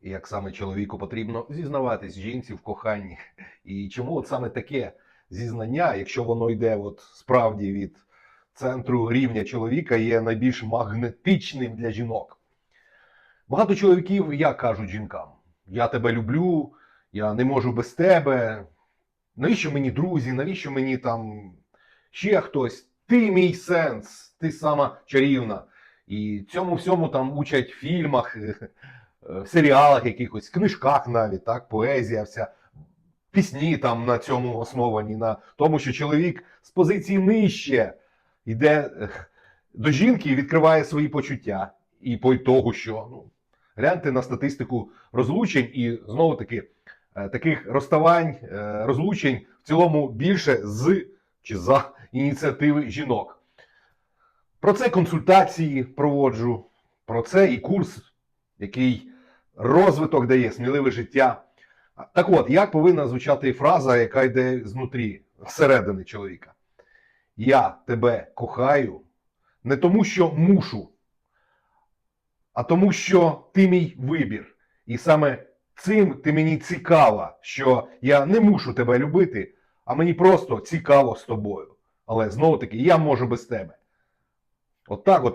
як саме чоловіку потрібно зізнаватись жінці в коханні. І чому от саме таке зізнання, якщо воно йде от справді від центру рівня чоловіка, є найбільш магнетичним для жінок. Багато чоловіків як кажуть жінкам: я тебе люблю, я не можу без тебе. Навіщо мені друзі, навіщо мені там ще хтось? Ти мій сенс, ти сама чарівна. І цьому всьому там учать в фільмах, в серіалах якихось, книжках навіть, так, поезія, вся, пісні там на цьому основані, на тому, що чоловік з позиції нижче йде е, до жінки і відкриває свої почуття. І по ітогу, що ну, гляньте на статистику розлучень, і знову таки е, таких розставань, е, розлучень в цілому більше з чи за ініціативи жінок. Про це консультації проводжу, про це і курс, який розвиток дає, сміливе життя. Так от, як повинна звучати фраза, яка йде знутрі, зсередини чоловіка? Я тебе кохаю не тому, що мушу, а тому, що ти мій вибір. І саме цим ти мені цікава, що я не мушу тебе любити, а мені просто цікаво з тобою. Але знову таки, я можу без тебе. От так от